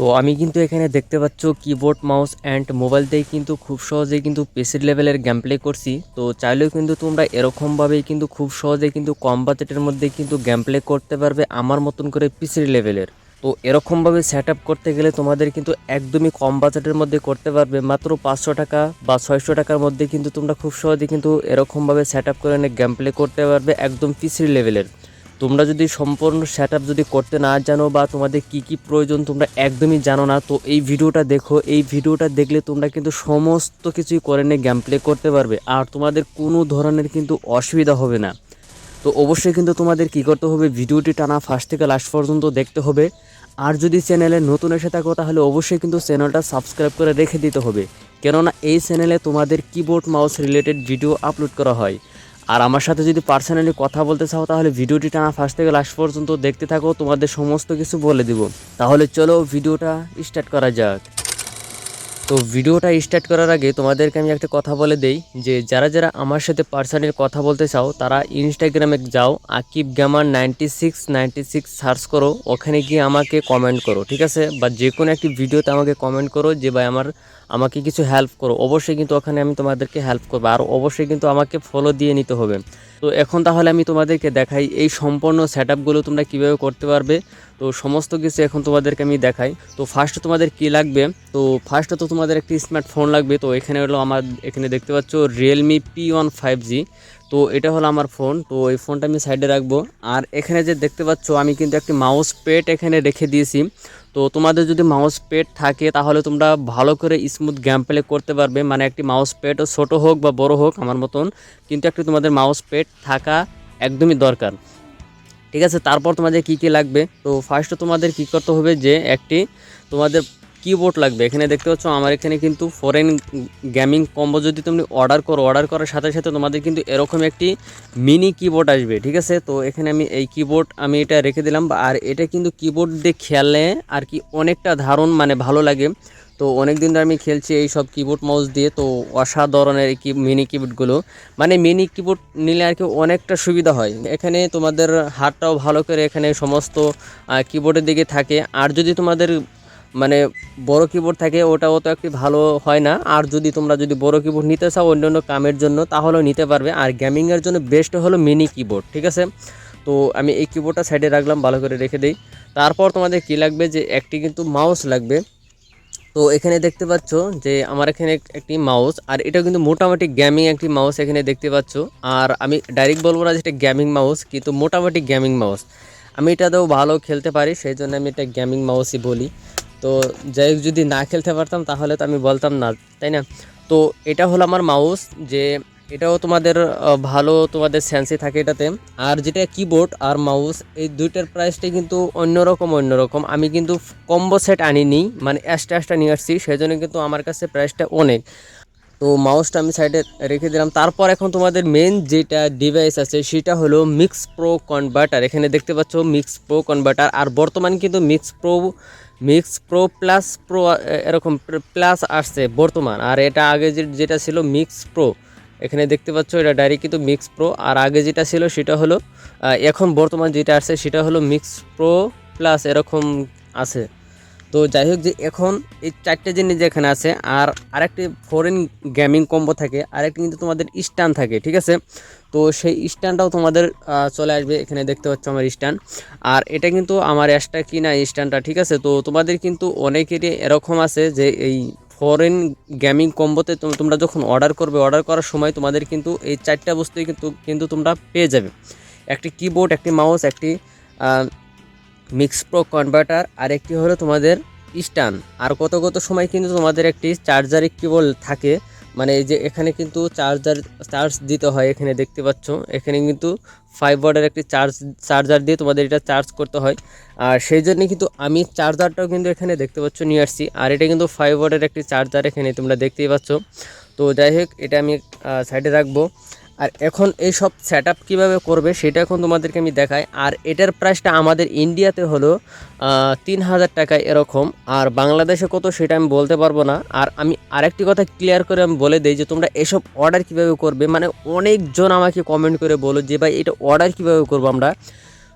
তো আমি কিন্তু এখানে দেখতে পাচ্ছ কিবোর্ড মাউস অ্যান্ড মোবাইল দিয়ে কিন্তু খুব সহজেই কিন্তু পেসির লেভেলের গেম প্লে করছি। তো চাইলেও কিন্তু তোমরা এরকমভাবেই কিন্তু খুব সহজে কিন্তু কম বাজেটের মধ্যে কিন্তু গেম প্লে করতে পারবে আমার মতন করে পিসির লেভেলের তো এরকমভাবে সেট আপ করতে গেলে তোমাদের কিন্তু একদমই কম বাজেটের মধ্যে করতে পারবে। মাত্র পাঁচশো টাকা বা ছয়শো টাকার মধ্যে কিন্তু তোমরা খুব সহজে কিন্তু এরকমভাবে সেট আপ করে গেম প্লে করতে পারবে একদম পিসির লেভেলের তোমরা যদি সম্পূর্ণ সেট যদি করতে না জানো বা তোমাদের কি কি প্রয়োজন তোমরা একদমই জানো না, তো এই ভিডিওটা দেখো। এই ভিডিওটা দেখলে তোমরা কিন্তু সমস্ত কিছুই করে নিয়ে গেম প্লে করতে পারবে। আর তোমাদের কোনো ধরনের কিন্তু অসুবিধা হবে না। তো অবশ্যই কিন্তু তোমাদের কি করতে হবে, ভিডিওটি টানা ফার্স্ট থেকে লাস্ট পর্যন্ত দেখতে হবে। আর যদি চ্যানেলে নতুন এসে থাকো, তাহলে অবশ্যই কিন্তু চ্যানেলটা সাবস্ক্রাইব করে রেখে দিতে হবে। কেননা এই চ্যানেলে তোমাদের keyboard mouse related video upload করা হয়। আর আমার সাথে যদি পার্সোনালি কথা বলতে চাও, তাহলে ভিডিওটি টানা ফার্স্ট থেকে লাস্ট পর্যন্ত দেখতে থাকো, তোমাদের সমস্ত কিছু বলে দিব। তাহলে চলো ভিডিওটা স্টার্ট করা যাক। তো ভিডিওটা স্টার্ট করার আগে তোমাদেরকে আমি একটা কথা বলে দেই, যে যারা যারা আমার সাথে পার্সোনালি কথা বলতে চাও, তারা ইনস্টাগ্রামে যাও Akib gamer ninety six ninety six search করো, ওখানে গিয়ে আমাকে কমেন্ট করো, ঠিক আছে? বা যে কোনো একটি ভিডিওতে আমাকে কমেন্ট করো, যে ভাই আমার আমাকে কিছু হেল্প করো। অবশ্যই কিন্তু ওখানে আমি তোমাদেরকে হেল্প করব। আর অবশ্যই কিন্তু আমাকে ফলো দিয়ে নিতে হবে। তো এখন তাহলে আমি তোমাদেরকে দেখাই এই সম্পূর্ণ সেট আপগুলো তোমরা কীভাবে করতে পারবে। তো সমস্ত কিছু এখন তোমাদেরকে আমি দেখাই। তো ফার্স্ট তোমাদের কি লাগবে? তো ফার্স্টে তো তোমাদের একটি স্মার্টফোন লাগবে। তো এখানে হলো আমার, এখানে দেখতে পাচ্ছ Realme P one five G তো এটা হলো আমার ফোন তো এই ফোনটা আমি সাইডে রাখব। আর এখানে যে দেখতে পাচ্ছ, আমি কিন্তু একটি মাউস পেট এখানে রেখে দিয়েছি। তো তোমাদের যদি মাউস পেড থাকে, তাহলে তোমরা ভালো করে স্মুথ গেম প্লে করতে পারবে। মানে একটি মাউস পেডও ছোটো হোক বা বড় হোক, আমার মতন, কিন্তু একটি তোমাদের মাউস পেড থাকা একদমই দরকার। ঠিক আছে? তারপর তোমাদের কী কী লাগবে? তো ফার্স্ট তোমাদের কী করতে হবে যে, একটি তোমাদের কিবোর্ড লাগবে। এখানে দেখতে পাচ্ছ, আমার এখানে কিন্তু ফরেন গেমিং কম্বো যদি তুমি অর্ডার করো অর্ডার করার সাথে সাথে তোমাদের কিন্তু এরকম একটি মিনি কিবোর্ড আসবে, ঠিক আছে? তো এখানে আমি এই কিবোর্ড আমি এটা রেখে দিলাম। আর এটা কিন্তু কিবোর্ড দিয়ে খেলে আর কি অনেকটা ধারণ মানে ভালো লাগে। তো অনেক দিন ধরে আমি খেলছি এই সব কিবোর্ড মাউস দিয়ে, তো অসাধারণের এই কি মিনি কিবোর্ডগুলো মানে মিনি কিবোর্ড নিলে আর কি অনেকটা সুবিধা হয়। এখানে তোমাদের হাতটাও ভালো করে এখানে সমস্ত কিবোর্ডের দিকে থাকে। আর যদি তোমাদের মানে বড় কিবোর্ড থাকে, ওটাও তো একটি ভালো হয় না। আর যদি তোমরা যদি বড় কিবোর্ড নিতে চাও অন্য অন্য কামের জন্য, তাহলেও নিতে পারবে। আর গেমিংয়ের জন্য বেস্ট হলো মিনি কিবোর্ড ঠিক আছে? তো আমি এই কিবোর্ডটা সাইডে রাখলাম, ভালো করে রেখে দিই। তারপর তোমাদের কি লাগবে? যে একটি কিন্তু মাউস লাগবে। তো এখানে দেখতে পাচ্ছ যে আমার এখানে একটি মাউস আর এটা কিন্তু মোটামুটি গেমিং একটি মাউস এখানে দেখতে পাচ্ছ। আর আমি ডাইরেক্ট বলব না যে এটা গেমিং মাউস কিন্তু মোটামুটি গেমিং মাউস আমি এটাতেও ভালো খেলতে পারি, সেই জন্য আমি এটা গেমিং মাউসই বলি। তো যাই যদি না খেলতে পারতাম তাহলে তো আমি বলতাম না, তাই না? তো এটা হলো আমার মাউস যে এটাও তোমাদের ভালো তোমাদের সেন্সি থাকে এটাতে। আর যেটা কিবোর্ড আর মাউস এই দুইটার প্রাইসটাই কিন্তু অন্যরকম অন্যরকম। আমি কিন্তু কম্বো সেট আনিনি মানে অ্যাস্টা অ্যাস্টা নিয়ে আসছি সেই জন্য কিন্তু আমার কাছে প্রাইসটা অনেক। তো মাউসটা আমি সাইডে রেখে দিলাম। তারপর এখন তোমাদের মেন যেটা ডিভাইস আছে, সেটা হলো মিক্স প্রো কনভার্টার এখানে দেখতে পাচ্ছ মিক্স প্রো কনভার্টার আর বর্তমান কিন্তু mix pro mix pro plus pro এরকম প্লাস আসছে বর্তমান। আর এটা আগে যেটা ছিল মিক্স প্রো এখানে দেখতে পাচ্ছ এটা ডাইরেক্ট কিন্তু মিক্স প্রো আর আগে যেটা ছিল সেটা হলো এখন বর্তমান যেটা আসছে সেটা হলো মিক্স প্রো প্লাস এরকম আছে। তো যাই হোক যে এখন এই চারটে জিনিস যেখানে আছে, আর আরেকটি ফরেন গেমিং কম্বো থাকে, আরেকটি কিন্তু তোমাদের স্ট্যান্ড থাকে, ঠিক আছে? তো সেই স্ট্যান্ডটাও তোমাদের চলে আসবে। এখানে দেখতে পাচ্ছ আমার স্ট্যান্ড। আর এটা কিন্তু আমার অ্যাসটা কিনা স্ট্যান্ডটা, ঠিক আছে? তো তোমাদের কিন্তু অনেকেরই এরকম আছে যে এই ফরেন গেমিং কম্বোতে তোমরা যখন অর্ডার করবে অর্ডার করার সময় তোমাদের কিন্তু এই চারটা বস্তুই কিন্তু কিন্তু তোমরা পেয়ে যাবে। একটি কিবোর্ড একটি মাউস একটি মিক্স প্রো কনভার্টার আর একটি হলো তোমাদের স্টান আর কত কত সময় কিন্তু তোমাদের একটি চার্জার কিবোর্ড থাকে মানে এই যে এখানে কিন্তু চার্জার চার্জ দিতে হয় এখানে দেখতে পাচ্ছ। এখানে কিন্তু ফাইভ ওয়ার্ডের একটি চার্জ চার্জার দিয়ে তোমাদের এটা চার্জ করতে হয়। আর সেই জন্যে কিন্তু আমি চার্জারটাও কিন্তু এখানে দেখতে পাচ্ছ নিয়ে আসছি। আর এটা কিন্তু ফাইভ ওয়ার্ডের একটি চার্জার এখানে তোমরা দেখতেই পাচ্ছ। তো যাই হোক, এটা আমি সাইডে রাখব। আর এখন এই সব সেট আপ কীভাবে করবে সেটা এখন তোমাদেরকে আমি দেখাই। আর এটার প্রাইসটা আমাদের ইন্ডিয়াতে হলো তিন হাজার টাকা এরকম। আর বাংলাদেশে কত সেটা আমি বলতে পারব না। আর আমি আরেকটি কথা ক্লিয়ার করে আমি বলে দিই যে, তোমরা এসব অর্ডার কীভাবে করবে? মানে অনেকজন আমাকে কমেন্ট করে বলো যে, ভাই, এটা অর্ডার কীভাবে করব আমরা?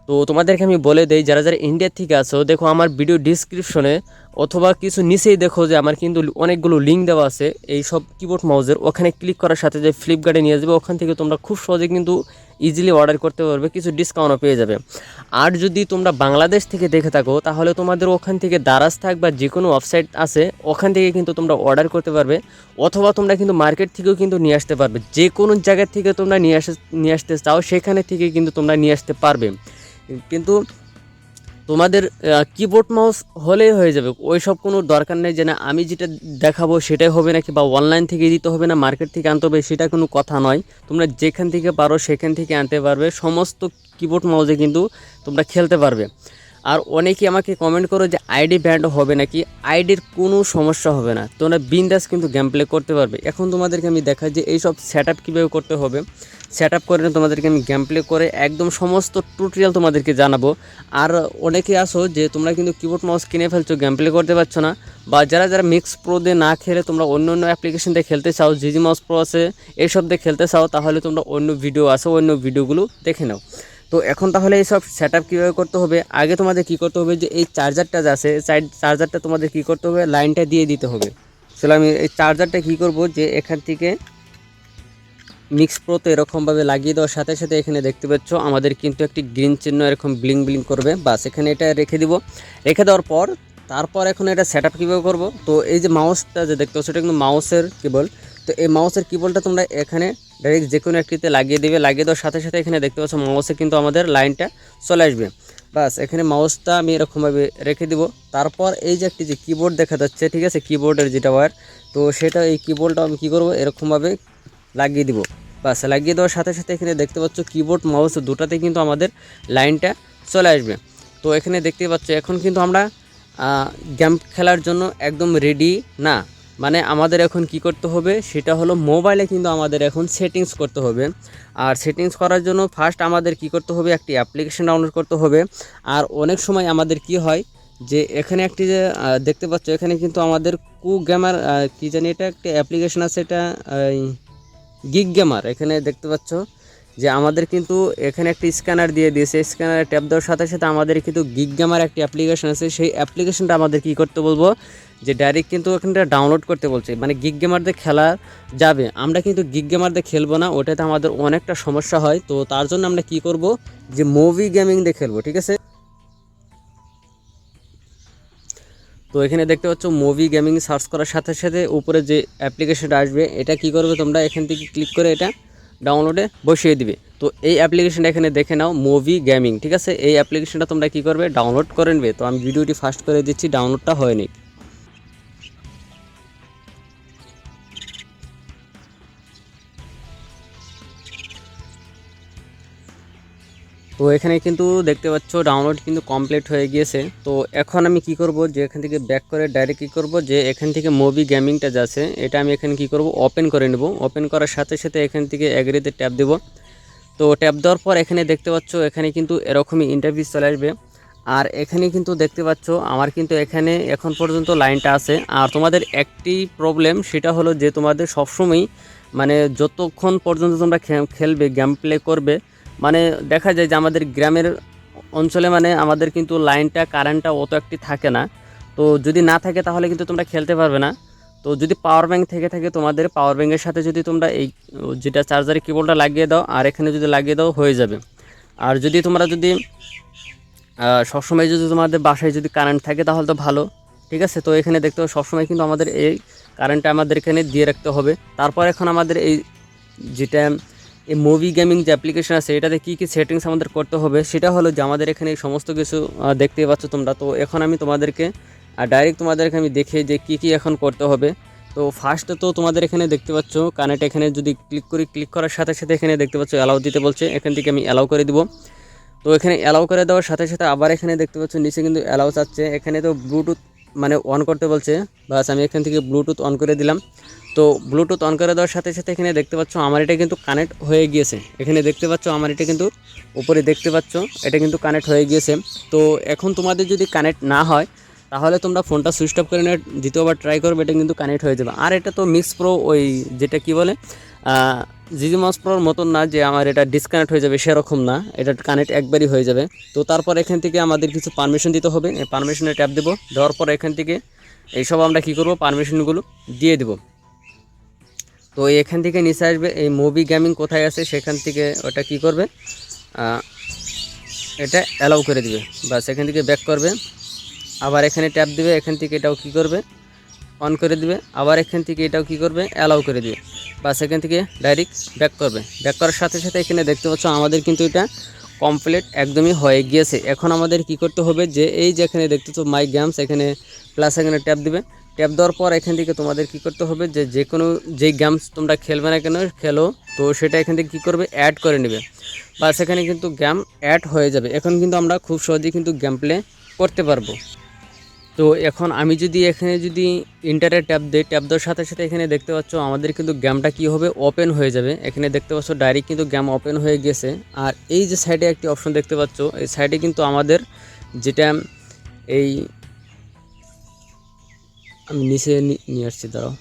তো তোমাদেরকে আমি বলে দেই, যারা যারা ইন্ডিয়া থেকে আছো, দেখো আমার ভিডিও ডিসক্রিপশনে অথবা কিছু নিচেই দেখো যে আমার কিন্তু অনেকগুলো লিঙ্ক দেওয়া আছে। এই সব কিবোর্ড মাউজের ওখানে ক্লিক করার সাথে যে ফ্লিপকার্টে নিয়ে যাবে, ওখান থেকে তোমরা খুব সহজে কিন্তু ইজিলি অর্ডার করতে পারবে, কিছু ডিসকাউন্টও পেয়ে যাবে। আর যদি তোমরা বাংলাদেশ থেকে দেখে থাকো, তাহলে তোমাদের ওখান থেকে দারাজ থাক বা যে কোনো ওয়েবসাইট আছে, ওখান থেকে কিন্তু তোমরা অর্ডার করতে পারবে। অথবা তোমরা কিন্তু মার্কেট থেকেও কিন্তু নিয়ে আসতে পারবে। যে কোনো জায়গা থেকে তোমরা নিয়ে আস, নিয়ে আসতে চাও, সেখানে থেকে কিন্তু তোমরা নিয়ে আসতে পারবে। কিন্তু তোমাদের কিবোর্ড মাউস হলেই হয়ে যাবে। ওই সব কোনো দরকার নেই যে না, আমি যেটা দেখাবো সেটাই হবে নাকি, বা অনলাইন থেকে দিতে হবে না মার্কেট থেকে আনতে হবে, সেটা কোনো কথা নয়। তোমরা যেখান থেকে পারো সেখান থেকে আনতে পারবে। সমস্ত কিবোর্ড মাউসে কিন্তু তোমরা খেলতে পারবে। আর অনেকেই আমাকে কমেন্ট করো যে আইডি ব্যান্ড হবে নাকি? আইডির কোনো সমস্যা হবে না। তোমরা বিন্দাস কিন্তু গেম প্লে করতে পারবে। এখন তোমাদেরকে আমি দেখাই যে, এইসব সেট আপ কীভাবে করতে হবে। সেট আপ করে তোমাদেরকে আমি গেম প্লে করে একদম সমস্ত টিউটোরিয়াল তোমাদেরকে জানাব। আর অনেকে আসো যে তোমরা কিন্তু কিবোর্ড মাউস কিনে ফেলছো গেম প্লে করতে পারছ না, বা যারা যারা মিক্স প্রো দিয়ে না খেলে তোমরা অন্য অন্য অ্যাপ্লিকেশন দিয়ে খেলতে চাও জিজি মাউস প্রো আছে, এইসব দিয়ে খেলতে চাও, তাহলে তোমরা অন্য ভিডিও আছে, অন্য ভিডিওগুলো দেখে নাও। তো এখন তাহলে এইসব সেট আপ কীভাবে করতে হবে? আগে তোমাদের কি করতে হবে যে এই চার্জারটা যে আছে চার্জারটা তোমাদের কি করতে হবে? লাইনটা দিয়ে দিতে হবে। তাহলে আমি এই চার্জারটা কি করব যে এখান থেকে মিক্স প্রোতে এরকমভাবে লাগিয়ে দেওয়ার সাথে সাথে এখানে দেখতে পাচ্ছ, আমাদের কিন্তু একটি গ্রিন চিহ্ন এরকম ব্লিং ব্লিং করবে। বাস, এখানে এটা রেখে দিব। রেখে দেওয়ার পর, তারপর এখন এটা সেট আপ কীভাবে করব? তো এই যে মাউসটা যে দেখতে পাচ্ছ, এটা কিন্তু মাউসের কেবল তো এই মাউসের কিবোর্ডটা তোমরা এখানে ডাইরেক্ট যে কোনো একটিতে লাগিয়ে দিবে। লাগিয়ে দেওয়ার সাথে সাথে এখানে দেখতে পাচ্ছ মাউসে কিন্তু আমাদের লাইনটা চলে আসবে। বাস, এখানে মাউসটা আমি এরকমভাবে রেখে দিব। তারপর এই যে একটি যে কিবোর্ড দেখা যাচ্ছে, ঠিক আছে? কিবোর্ডের যেটা ওয়ার তো সেটা এই কিবোর্ডটা আমি কী করব? এরকমভাবে লাগিয়ে দিব। বাস, লাগিয়ে দেওয়ার সাথে সাথে এখানে দেখতে পাচ্ছ কিবোর্ড মাউস দুটাতে কিন্তু আমাদের লাইনটা চলে আসবে। তো এখানে দেখতে পাচ্ছ এখন কিন্তু আমরা গেম খেলার জন্য একদম রেডি না। মানে আমাদের এখন কি করতে হবে? সেটা হলো মোবাইলে কিন্তু আমাদের এখন সেটিংস করতে হবে। আর সেটিংস করার জন্য ফার্স্ট আমাদের কি করতে হবে? একটি অ্যাপ্লিকেশন ডাউনলোড করতে হবে। আর অনেক সময় আমাদের কি হয় যে এখানে একটি যে দেখতে পাচ্ছ এখানে কিন্তু আমাদের কু গেমার কী জানি এটা একটি অ্যাপ্লিকেশন আছে, এটা গিগ গেমার এখানে দেখতে পাচ্ছ যে আমাদের কিন্তু এখানে একটি স্ক্যানার দিয়ে দিয়েছে। স্ক্যানারে ট্যাপ দেওয়ার সাথে সাথে আমাদের কিন্তু গিগ গেমার একটি অ্যাপ্লিকেশন আছে। সেই অ্যাপ্লিকেশনটা আমাদের কি করতে বলব? যে ডাইরেক্ট কিন্তু এখানটা ডাউনলোড করতে বলছে। মানে গিগ গেমারদের খেলা যাবে। আমরা কিন্তু গিগ গেমারদের খেলব না। ওটাতে আমাদের অনেকটা সমস্যা হয়। তো তার জন্য আমরা কি করব? যে মুভি গেমিং দিয়ে খেলব, ঠিক আছে? তো এখানে দেখতে পাচ্ছ মুভি গেমিং সার্চ করার সাথে সাথে উপরে যে অ্যাপ্লিকেশনটা আসবে, এটা কি করবে তোমরা? এখান থেকে ক্লিক করে এটা ডাউনলোডে বসিয়ে দিবে। তো এই অ্যাপ্লিকেশনটা এখানে দেখে নাও মুভি গেমিং ঠিক আছে? এই অ্যাপ্লিকেশনটা তোমরা কি করবে? ডাউনলোড করে নেবে। তো আমি ভিডিওটি ফার্স্ট করে দিচ্ছি ডাউনলোডটা হয়নি। তো এখানে কিন্তু দেখতে পাচ্ছ ডাউনলোড কিন্তু কমপ্লিট হয়ে গিয়েছে। তো এখন আমি কি করব, যে এখান থেকে ব্যাক করে ডাইরেক্ট কী করব, যে এখান থেকে মুভি গেমিংটা যাচ্ছে, এটা আমি এখানে কি করব ওপেন করে নেব। ওপেন করার সাথে সাথে এখান থেকে অ্যাগ্রিতে ট্যাপ দেব। তো ট্যাপ দেওয়ার পর এখানে দেখতে পাচ্ছ, এখানে কিন্তু এরকমই ইন্টারভিউ চলে আসবে আর এখানে কিন্তু দেখতে পাচ্ছ, আমার কিন্তু এখানে এখন পর্যন্ত লাইনটা আছে। আর তোমাদের একটি প্রবলেম সেটা হলো যে তোমাদের সবসময়ই মানে যতক্ষণ পর্যন্ত তোমরা খেলবে গেম প্লে করবে মানে দেখা যায় যে আমাদের গ্রামের অঞ্চলে মানে আমাদের কিন্তু লাইনটা, কারেন্টটা অত একটি থাকে না। তো যদি না থাকে তাহলে কিন্তু তোমরা খেলতে পারবে না। তো যদি পাওয়ার ব্যাঙ্ক থেকে থাকে তোমাদের পাওয়ার ব্যাঙ্কের সাথে যদি তোমরা এই, যেটা চার্জারের কেবলটা লাগিয়ে দাও, আর এখানে যদি লাগিয়ে দাও হয়ে যাবে। আর যদি তোমরা যদি সবসময় যদি তোমাদের বাসায় যদি কারেন্ট থাকে তাহলে তো ভালো, ঠিক আছে? তো এখানে দেখতে হবে সবসময় কিন্তু আমাদের এই কারেন্টটা আমাদের এখানে দিয়ে রাখতে হবে। তারপর এখন আমাদের এই যেটা এই মুভি গেমিং যে অ্যাপ্লিকেশন আছে, এটাতে কী কী সেটিংস আমাদের করতে হবে, সেটা হলো যে আমাদের এখানে সমস্ত কিছু দেখতে পাচ্ছ তোমরা। তো এখন আমি তোমাদেরকে আর ডাইরেক্ট তোমাদেরকে আমি দেখে যে কী কী এখন করতে হবে। তো ফার্স্টে তো তোমাদের এখানে দেখতে পাচ্ছ কানেক্ট এখানে যদি ক্লিক করি ক্লিক করার সাথে সাথে এখানে দেখতে পাচ্ছ অ্যালাউ দিতে বলছে, এখান থেকে আমি অ্যালাউ করে দিব। তো এখানে অ্যালাউ করে দেওয়ার সাথে সাথে আবার এখানে দেখতে পাচ্ছ নিচে কিন্তু অ্যালাউ চাচ্ছে। এখানে তো ব্লুটুথ মানে অন করতে বলছে। বাস আমি এখান থেকে ব্লুটুথ অন করে দিলাম। তো ব্লুটুথ অন করে দেওয়ার সাথে সাথে এখানে দেখতে পাচ্ছ আমার এটা কিন্তু কানেক্ট হয়ে গিয়েছে। এখানে দেখতে পাচ্ছ আমার এটা কিন্তু উপরে দেখতে পাচ্ছ, এটা কিন্তু কানেক্ট হয়ে গিয়েছে। তো এখন তোমাদের যদি কানেক্ট না হয়, তাহলে তোমরা ফোনটা সুইচ অফ করে নিয়ে দ্বিতীয়বার ট্রাই করবে, এটা কিন্তু কানেক্ট হয়ে যাবে। আর এটা তো মিক্স প্রো ওই যেটা কি বলে জিজি মাউস প্রোর মতন না যে আমার এটা ডিসকানেক্ট হয়ে যাবে, সেরকম না। এটা কানেক্ট একবারই হয়ে যাবে। তো তারপর এখান থেকে আমাদের কিছু পারমিশন দিতে হবে। পারমিশনে ট্যাপ দেবো। দেওয়ার পর এখান থেকে এইসব আমরা কী করব? পারমিশনগুলো দিয়ে দেবো। তো এখান থেকে নিচে আসবে, এই মুভি গেমিং কোথায় আছে সেখান থেকে ওটা কি করবে? এটা অ্যালাউ করে দিবে। বা সেখান থেকে ব্যাক করবে। আবার এখানে ট্যাপ দিবে, এখান থেকে এটাও কি করবে? অন করে দিবে। আবার এখান থেকে এটাও কি করবে? অ্যালাউ করে দিবে। বা সেখান থেকে ডাইরেক্ট ব্যাক করবে। ব্যাক করার সাথে সাথে এখানে দেখতে পাচ্ছ আমাদের কিন্তু এটা কমপ্লিট একদমই হয়ে গিয়েছে। এখন আমাদের কি করতে হবে যে, এই যেখানে দেখতে দেখতেছো মাই গেমস এখানে প্লাস এখানে ট্যাপ দিবে। ট্যাপ দেওয়ার পর এখান থেকে তোমাদের কি করতে হবে যে যে কোনো যেই গেমস তোমরা খেলবে না কেন, খেলো, তো সেটা এখান থেকে কী করবে? অ্যাড করে নেবে। বা সেখানে কিন্তু গেম অ্যাড হয়ে যাবে। এখন কিন্তু আমরা খুব সহজেই কিন্তু গেম প্লে করতে পারব। তো এখন আমি যদি এখানে যদি ইন্টারে ট্যাপ দিই ট্যাপ দেওয়ার সাথে সাথে এখানে দেখতে পাচ্ছ আমাদের কিন্তু গেমটা কি হবে? ওপেন হয়ে যাবে। এখানে দেখতে পাচ্ছ ডাইরেক্ট কিন্তু গেম ওপেন হয়ে গেছে। আর এই যে সাইডে একটি অপশন দেখতে পাচ্ছ, এই সাইডে কিন্তু আমাদের যেটা এই আমি নিচে নিয়ে আসছি, দাঁড়াও।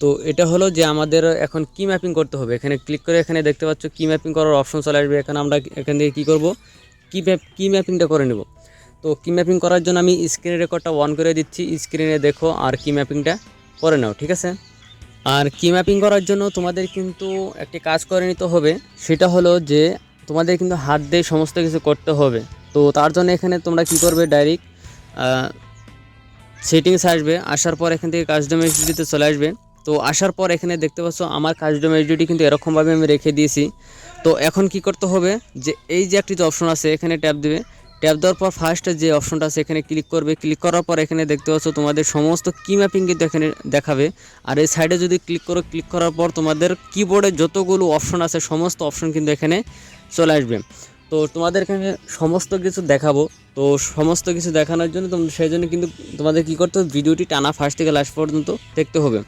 তো এটা হলো যে আমাদের এখন কি ম্যাপিং করতে হবে? এখানে ক্লিক করে এখানে দেখতে পাচ্ছ কি ম্যাপিং করার অপশন চলে আসবে। এখানে আমরা এখান থেকে কী করব? কি ম্যাপ কি ম্যাপিংটা করে নেব? তো কি ম্যাপিং করার জন্য আমি স্ক্রিন রেকর্ডটা অন করে দিচ্ছি। স্ক্রিনে দেখো আর কি ম্যাপিংটা করে নাও, ঠিক আছে? আর কি ম্যাপিং করার জন্য তোমাদের কিন্তু একটি কাজ করে নিতে হবে। সেটা হলো যে তোমাদের কিন্তু হাত দিয়ে সমস্ত কিছু করতে হবে। তো তার জন্য এখানে তোমরা কি করবে? ডাইরেক্ট সেটিংস আসবে, আসার পর এখান থেকে কাস্টম এইচডিতে চলে আসবে। তো আসার পর এখানে দেখতে পাচ্ছ আমার কাস্টম এইচডিটি কিন্তু এরকমভাবে আমি রেখে দিয়েছি। তো এখন কি করতে হবে যে এই যে একটি যে অপশন আছে, এখানে ট্যাপ দেবে। ট্যাপ দেওয়ার পর ফার্স্ট যে অপশনটা আছে, এখানে ক্লিক করবে। ক্লিক করার পর এখানে দেখতে পাচ্ছ তোমাদের সমস্ত কি ম্যাপিং কিন্তু এখানে দেখাবে। আর এই সাইডে যদি ক্লিক করো ক্লিক করার পর তোমাদের কিবোর্ডে যতগুলো অপশন আছে, সমস্ত অপশন কিন্তু এখানে চলে আসবে। তো তোমাদের এখানে সমস্ত কিছু দেখাবো। তো সমস্ত কিছু দেখানোর জন্য তোমরা সেই জন্য কিন্তু তোমাদের কী করতে হবে? ভিডিওটি টানা ফার্স্ট থেকে লাস্ট পর্যন্ত দেখতে হবে।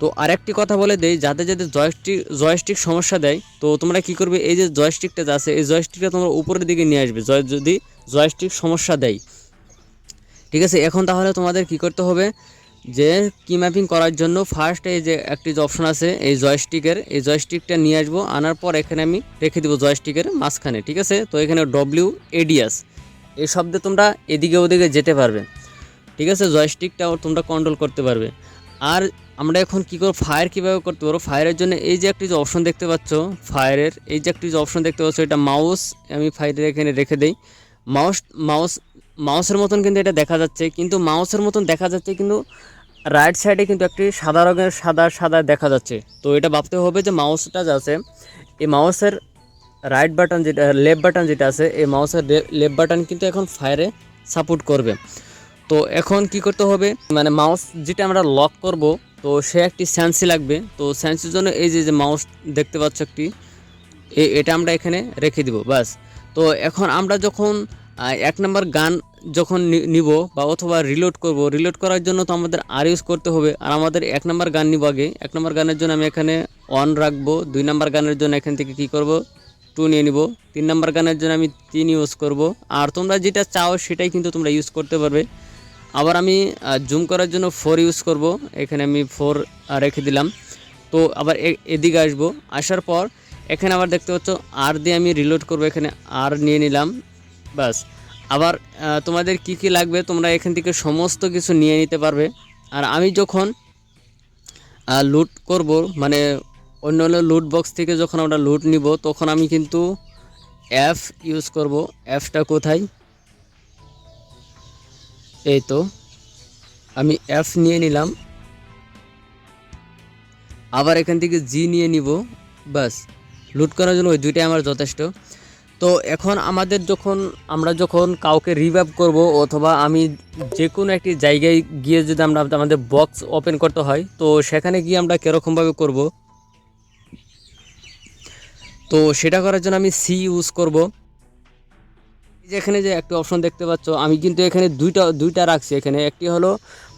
তো আরেকটি কথা বলে দেই, যাদের যাদের জয়স্টিক জয়স্টিক সমস্যা দেয়, তো তোমরা কি করবে? এই যে জয়স্টিকটা আছে, এই জয়স্টিকটা তোমরা উপরের দিকে নিয়ে আসবে জয় যদি জয়স্টিক সমস্যা দেয়। ঠিক আছে? এখন তাহলে তোমাদের কি করতে হবে? যে কি ম্যাপিং করার জন্য ফার্স্ট এই যে একটি অপশন আছে, এই জয়স্টিকের এই জয়স্টিকটা নিয়ে আসব। আনার পর এখানে আমি রেখে দেবো জয়স্টিকের মাঝখানে, ঠিক আছে? তো এখানে ডব্লিউ এডিএস এই শব্দে তোমরা এদিকে ওদিকে যেতে পারবে। ঠিক আছে? জয়স্টিকটাও তোমরা কন্ট্রোল করতে পারবে। আর আমরা এখন কী করব? ফায়ার কীভাবে করতে পারব? ফায়ারের জন্য এই যে একটি যে অপশন দেখতে পাচ্ছ ফায়ারের এই যে একটি যে অপশন দেখতে পাচ্ছ, এটা মাউস আমি ফায়ারের এখানে রেখে দেই। মাউস মাউস মাউসের মতন কিন্তু এটা দেখা যাচ্ছে, কিন্তু মাউসের মতন দেখা যাচ্ছে কিন্তু রাইট সাইডে কিন্তু একটি সাদা রঙের সাদা সাদা দেখা যাচ্ছে। তো এটা ভাবতে হবে যে মাউসটা আছে এই মাউসের রাইট বাটন যেটা লেফট বাটন যেটা আছে, এই মাউসের লেফট বাটন কিন্তু এখন ফায়ারে সাপোর্ট করবে। তো এখন কি করতে হবে? মানে মাউস যেটা আমরা লক করব, তো সে একটি স্যান্সি লাগবে। তো স্যান্সির জন্য এই যে যে মাউস দেখতে পাচ্ছ একটি এটা আমরা এখানে রেখে দিব বাস তো এখন আমরা যখন এক নম্বর গান যখন নিব বা অথবা রিলোড করব রিলোড করার জন্য তো আমাদের আর ইউজ করতে হবে। আর আমাদের এক নম্বর গান নিব আগে। এক নম্বর গানের জন্য আমি এখানে অন রাখব। দুই নম্বর গানের জন্য এখান থেকে কি করব? টু নিয়ে নিব। তিন নম্বর গানের জন্য আমি তিন ইউজ করব। আর তোমরা যেটা চাও সেটাই কিন্তু তোমরা ইউজ করতে পারবে। আবার আমি জুম করার জন্য ফোর ইউজ করব। এখানে আমি ফোর রেখে দিলাম। তো আবার এদিকে আসব। আসার পর এখানে আবার দেখতে পাচ্ছ আর দিয়ে আমি রিলোড করব। এখানে আর নিয়ে নিলাম। বাস আবার তোমাদের কি কি লাগবে তোমরা এখান থেকে সমস্ত কিছু নিয়ে নিতে পারবে। আর আমি যখন লুট করব মানে অন্য অন্য লুট বক্স থেকে যখন আমরা লুট নিব, তখন আমি কিন্তু অ্যাপ ইউজ করব। অ্যাপটা কোথায়? এই তো, আমি এফ নিয়ে নিলাম। আবার এখান থেকে জি নিয়ে নিব। বাস লুট করার জন্য ওই দুইটাই আমার যথেষ্ট। তো এখন আমাদের যখন, আমরা যখন কাউকে রিভাইভ করব, অথবা আমি যে কোনো একটি জায়গায় গিয়ে যদি আমরা আমাদের বক্স ওপেন করতে হয়, তো সেখানে গিয়ে আমরা কীরকমভাবে করব? তো সেটা করার জন্য আমি সি ইউজ করব। এখানে যে একটা অপশন দেখতে পাচ্ছ, আমি কিন্তু এখানে দুইটা দুইটা রাখছি এখানে। একটি হলো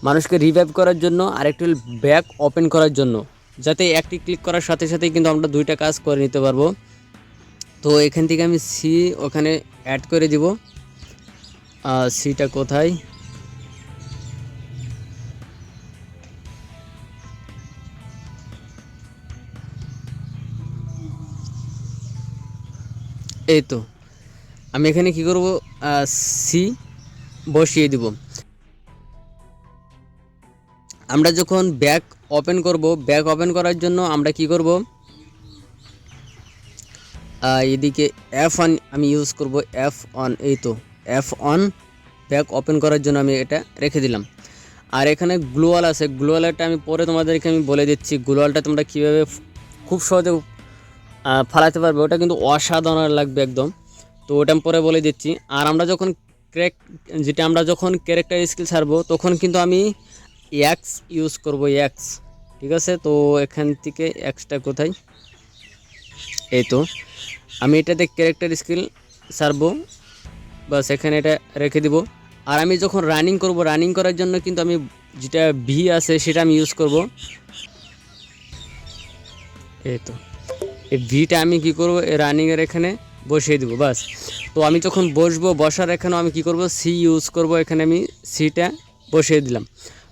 মানুষকে রিভাইভ করার জন্য আর একটি হলো ব্যাক ওপেন করার জন্য। যাতে একটি ক্লিক করার সাথে সাথেই কিন্তু আমরা দুইটা কাজ করে নিতে পারব। তো এখান থেকে আমি সি ওখানে অ্যাড করে দিব। সিটা কোথায়? এই তো আমি এখানে কি করব? সি বসিয়ে দিব। আমরা যখন ব্যাক ওপেন করব ব্যাক ওপেন করার জন্য আমরা কি করব? এদিকে এফ অন আমি ইউজ করব এফ অন এই তো এফ অন ব্যাক ওপেন করার জন্য আমি এটা রেখে দিলাম। আর এখানে গ্লোয়াল আছে। গ্লোয়ালটা আমি পরে তোমাদেরকে আমি বলে দিচ্ছি। গ্লোয়ালটা তোমরা কীভাবে খুব সহজে ফালাতে পারবে। ওটা কিন্তু অসাধারণ লাগবে একদম। তো ওটা পরে বলে দিচ্ছি। আর আমরা যখন ক্র্যাক যেটা আমরা যখন ক্যারেক্টার স্কিল ছাড়বো, তখন কিন্তু আমি এক্স ইউজ করব এক্স ঠিক আছে? তো এখান থেকে এক্সটা কোথায়? এই তো। আমি এটাতে ক্যারেক্টার স্কিল ছাড়বো। বাস, এখানে এটা রেখে দিব। আর আমি যখন রানিং করব রানিং করার জন্য কিন্তু আমি যেটা ভি আছে, সেটা আমি ইউজ করব। এই তো। এই ভিটা আমি কি করব? এই রানিংয়ের এখানে বসিয়ে দেবো, বাস। তো আমি যখন বসবো, বসার এখানেও আমি কি করব? সি ইউজ করব, এখানে আমি সিটা বসিয়ে দিলাম।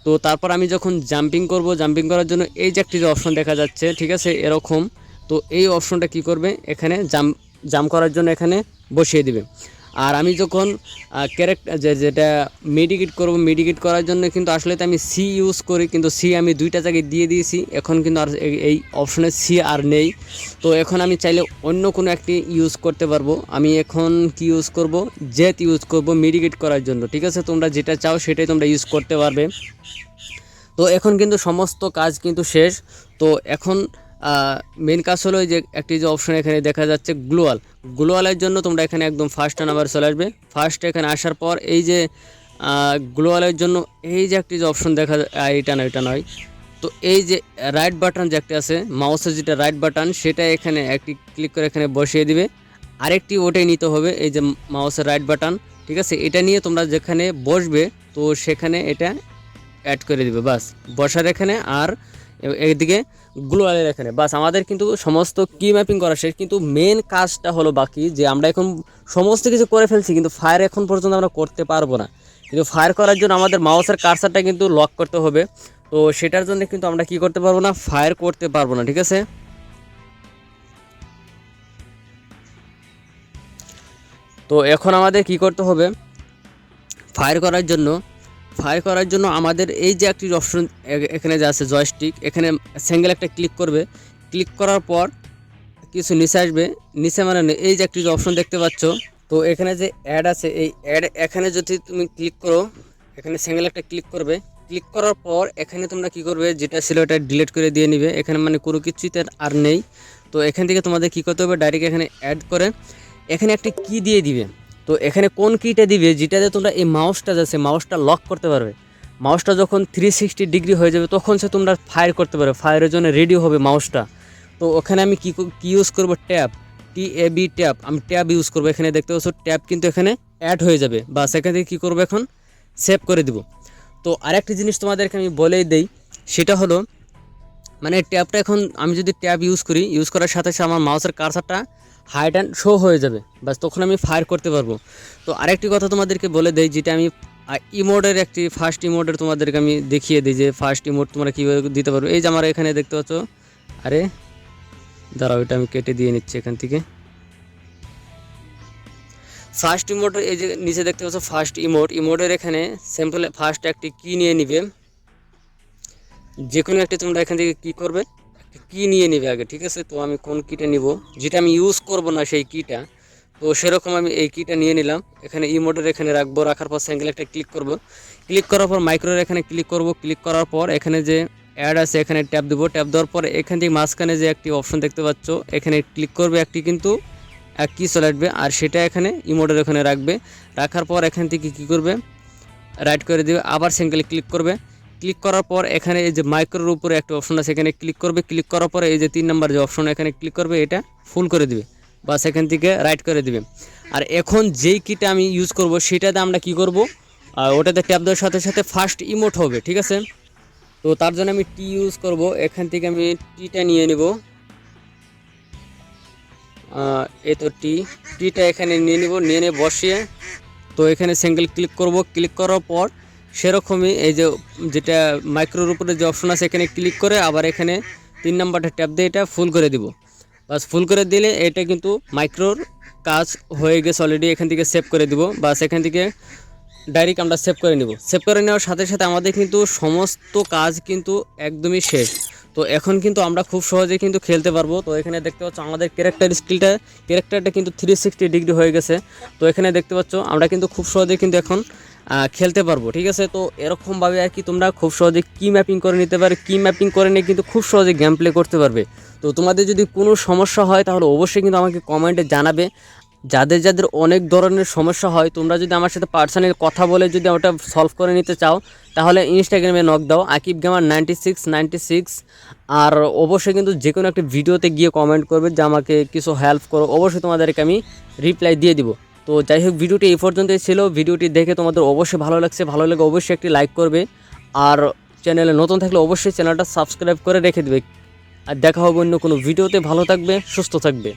তো তারপর আমি যখন জাম্পিং করব জাম্পিং করার জন্য এই যে একটি যে অপশন দেখা যাচ্ছে, ঠিক আছে? এরকম। তো এই অপশনটা কি করবে? এখানে জাম্প জাম্প করার জন্য এখানে বসিয়ে দিবে। আর আমি যখন ক্যারেক্টার যেটা মেডিকেট করব মেডিকেট করার জন্য কিন্তু আসলে তো আমি সি ইউজ করি, কিন্তু সি আমি দুইটা জায়গায় দিয়ে দিয়েছি, এখন কিন্তু আর এই- অপশনে সি আর নেই। তো এখন আমি চাইলে অন্য কোনো একটি ইউজ করতে পারব। আমি এখন কি ইউজ করব? জেট ইউজ করব মেডিকেট করার জন্য, ঠিক আছে? তোমরা যেটা চাও সেটাই তোমরা ইউজ করতে পারবে। তো এখন কিন্তু সমস্ত কাজ কিন্তু শেষ। তো এখন মেন কাজ হলো যে একটি যে অপশন এখানে দেখা যাচ্ছে গ্লোয়াল গ্লোয়ালের জন্য তোমরা এখানে একদম ফার্স্ট নাম্বার চলে আসবে। ফার্স্ট এখানে আসার পর এই যে গ্লোয়ালের জন্য এই যে একটি যে অপশন দেখা এটা নয় এটা নয়। তো এই যে রাইট বাটন যে একটা আছে মাউসের যেটা রাইট বাটন সেটা এখানে একটি ক্লিক করে এখানে বসিয়ে দিবে। আরেকটি ওটাই নিতে হবে, এই যে মাউসের রাইট বাটন ঠিক আছে? এটা নিয়ে তোমরা যেখানে বসবে, তো সেখানে এটা অ্যাড করে দিবে, বাস। বসার এখানে আর এদিকে গ্লোয়ালের এখানে। বাস, আমাদের কিন্তু সমস্ত কি ম্যাপিং করা শেষ, কিন্তু মেন কাজটা হলো বাকি যে আমরা এখন সমস্ত কিছু করে ফেলছি, কিন্তু ফায়ার এখন পর্যন্ত আমরা করতে পারব না। কিন্তু ফায়ার করার জন্য আমাদের মাউসের কারসারটা কিন্তু লক করতে হবে। তো সেটার জন্য কিন্তু আমরা কি করতে পারব না ফায়ার করতে পারব না, ঠিক আছে? তো এখন আমাদের কি করতে হবে? ফায়ার করার জন্য ফায়ার করার জন্য আমাদের এই যে একটি অপশন এখানে যে আছে জয়স্টিক এখানে সিঙ্গেল একটা ক্লিক করবে। ক্লিক করার পর কিছু নিচে আসবে। নিচে মানে এই যে একটি অপশন দেখতে পাচ্ছ, তো এখানে যে অ্যাড আছে, এই অ্যাড এখানে যদি তুমি ক্লিক করো, এখানে সিঙ্গেল একটা ক্লিক করবে। ক্লিক করার পর এখানে তোমরা কি করবে, যেটা ছিল এটা ডিলিট করে দিয়ে নিবে। এখানে মানে কোনো কিছুই তার আর নেই। তো এখান থেকে তোমাদের কি করতে হবে ডাইরেক্ট এখানে অ্যাড করে, এখানে একটা কি দিয়ে দিবে। তো এখানে কোন কিটা দিবে? যেটাতে তোমরা এই মাউসটা যাচ্ছে মাউসটা লক করতে পারবে। মাউসটা যখন থ্রি সিক্সটি ডিগ্রি হয়ে যাবে, তখন সে তোমরা ফায়ার করতে পারবে। ফায়ারের জন্য রেডি হবে মাউসটা তো ওখানে আমি কি কী ইউজ করব? Tab T A B tab আমি ট্যাব ইউজ করব। এখানে দেখতে পাচ্ছ ট্যাব কিন্তু এখানে অ্যাড হয়ে যাবে। বা সেখান থেকে কী করব এখন? সেভ করে দিব। তো আরেকটি জিনিস তোমাদেরকে আমি বলেই দেই, সেটা হলো মানে ট্যাবটা এখন আমি যদি ট্যাব ইউজ করি ইউজ করার সাথে সাথে আমার মাউসের কারসারটা হাইট অ্যান্ড শো হয়ে যাবে। বাস তখন আমি ফায়ার করতে পারব। তো আরেকটি কথা তোমাদেরকে বলে দেই, যেটা আমি ইমোডের একটি ফার্স্ট ইমোডের তোমাদেরকে আমি দেখিয়ে দিই যে ফার্স্ট ইমোড তোমরা কীভাবে দিতে পারবে। এই যে আমার এখানে দেখতে পাচ্ছ, আরে, দাঁড়াও, এটা আমি কেটে দিয়ে নিচ্ছি এখান থেকে। ফার্স্ট ইমোটের এই যে নিচে দেখতে পাচ্ছ ফার্স্ট ইমোট ইমোটের এখানে সিম্পল ফার্স্ট একটি কি নিয়ে নিবে। যে কোনো একটি তোমরা এখান থেকে কি করবে। কি নিয়ে নিবে আগে? ঠিক আছে? তো আমি কোন কিটা নিব? যেটা আমি ইউজ করব না সেই কিটা তো সেরকম আমি এই কিটা নিয়ে নিলাম। এখানে ই ইমোটের এখানে রাখব, রাখার পর স্যাঙ্গেল একটা ক্লিক করব। ক্লিক করার পর মাইক্রোর এখানে ক্লিক করব। ক্লিক করার পর এখানে যে অ্যাড আছে, এখানে ট্যাপ দেবো। ট্যাপ দেওয়ার পর এখান থেকে মাঝখানে যে একটি অপশন দেখতে পাচ্ছ, এখানে ক্লিক করবে একটি কিন্তু এক কি চলে আসবে। আর সেটা এখানে ইমোটের ওখানে রাখবে। রাখার পর এখান থেকে কি করবে? রাইট করে দিবে। আবার সিঙ্গেল ক্লিক করবে। ক্লিক করার পর এখানে এই যে মাইক্রোর উপরে একটা অপশন আছে, এখানে ক্লিক করবে। ক্লিক করার পরে এই যে তিন নাম্বার যে অপশন, এখানে ক্লিক করবে, এটা ফুল করে দিবে বা সেখান থেকে রাইট করে দিবে। আর এখন যেই কিটা আমি ইউজ করব, সেটাতে আমরা কি করব? ওটাতে ট্যাপ দেওয়ার সাথে সাথে ফার্স্ট ইমোট হবে, ঠিক আছে? তো তার জন্য আমি টি ইউজ করব। এখান থেকে আমি টিটা নিয়ে নেব। এই তো টি টিটা এখানে নিয়ে নিব, নিয়ে নিয়ে বসিয়ে তো এখানে সিঙ্গেল ক্লিক করব। ক্লিক করার পর সেরকমই এই যে, যেটা মাইক্রোর উপরে যে অপশন আছে, এখানে ক্লিক করে আবার এখানে তিন নাম্বারটা ট্যাপ দিয়ে এটা ফুল করে দিব। বাস ফুল করে দিলে এটা কিন্তু মাইক্রোর কাজ হয়ে গেছে অলরেডি এখান থেকে সেভ করে দিব। বা সেখান থেকে ডাইরেক্ট আমরা সেভ করে নিব। সেভ করে নেওয়ার সাথে সাথে আমাদের কিন্তু সমস্ত কাজ কিন্তু একদমই শেষ। তো এখন কিন্তু আমরা খুব সহজে কিন্তু খেলতে পারব। তো এখানে দেখতে পাচ্ছ আমাদের ক্যারেক্টার স্কিলটা ক্যারেক্টারটা কিন্তু থ্রি সিক্সটি ডিগ্রি হয়ে গেছে। তো এখানে দেখতে পাচ্ছ আমরা কিন্তু খুব সহজে কিন্তু এখন খেলতে পারব, ঠিক আছে? তো এরকমভাবে আর কি তোমরা খুব সহজে কি ম্যাপিং করে নিতে পারো, কি ম্যাপিং করে নিয়ে কিন্তু খুব সহজে গেম প্লে করতে পারবে। তো তোমাদের যদি কোনো সমস্যা হয়, তাহলে অবশ্যই কিন্তু আমাকে কমেন্টে জানাবে। যাদের যাদের অনেক ধরনের সমস্যা হয়, তোমরা যদি আমার সাথে পার্সোনাল কথা বলে যদি ওটা সলভ করে নিতে চাও, তাহলে ইনস্টাগ্রামে নক দাও Akib gamer ninety six ninety six. আর অবশ্যই কিন্তু যে কোনো একটা ভিডিওতে গিয়ে কমেন্ট করবে, যে আমাকে কিছু হেল্প করো, অবশ্যই তোমাদেরকে আমি রিপ্লাই দিয়ে দিব। তো যাই হোক, ভিডিওটি এই পর্যন্তই ছিল। ভিডিওটি দেখে তোমাদের অবশ্যই ভালো লাগছে। ভালো লাগে অবশ্যই একটি লাইক করবে। আর চ্যানেলে নতুন থাকলে অবশ্যই চ্যানেলটা সাবস্ক্রাইব করে রেখে দেবে। আর দেখা হবে অন্য কোনো ভিডিওতে। ভালো থাকবে, সুস্থ থাকবে।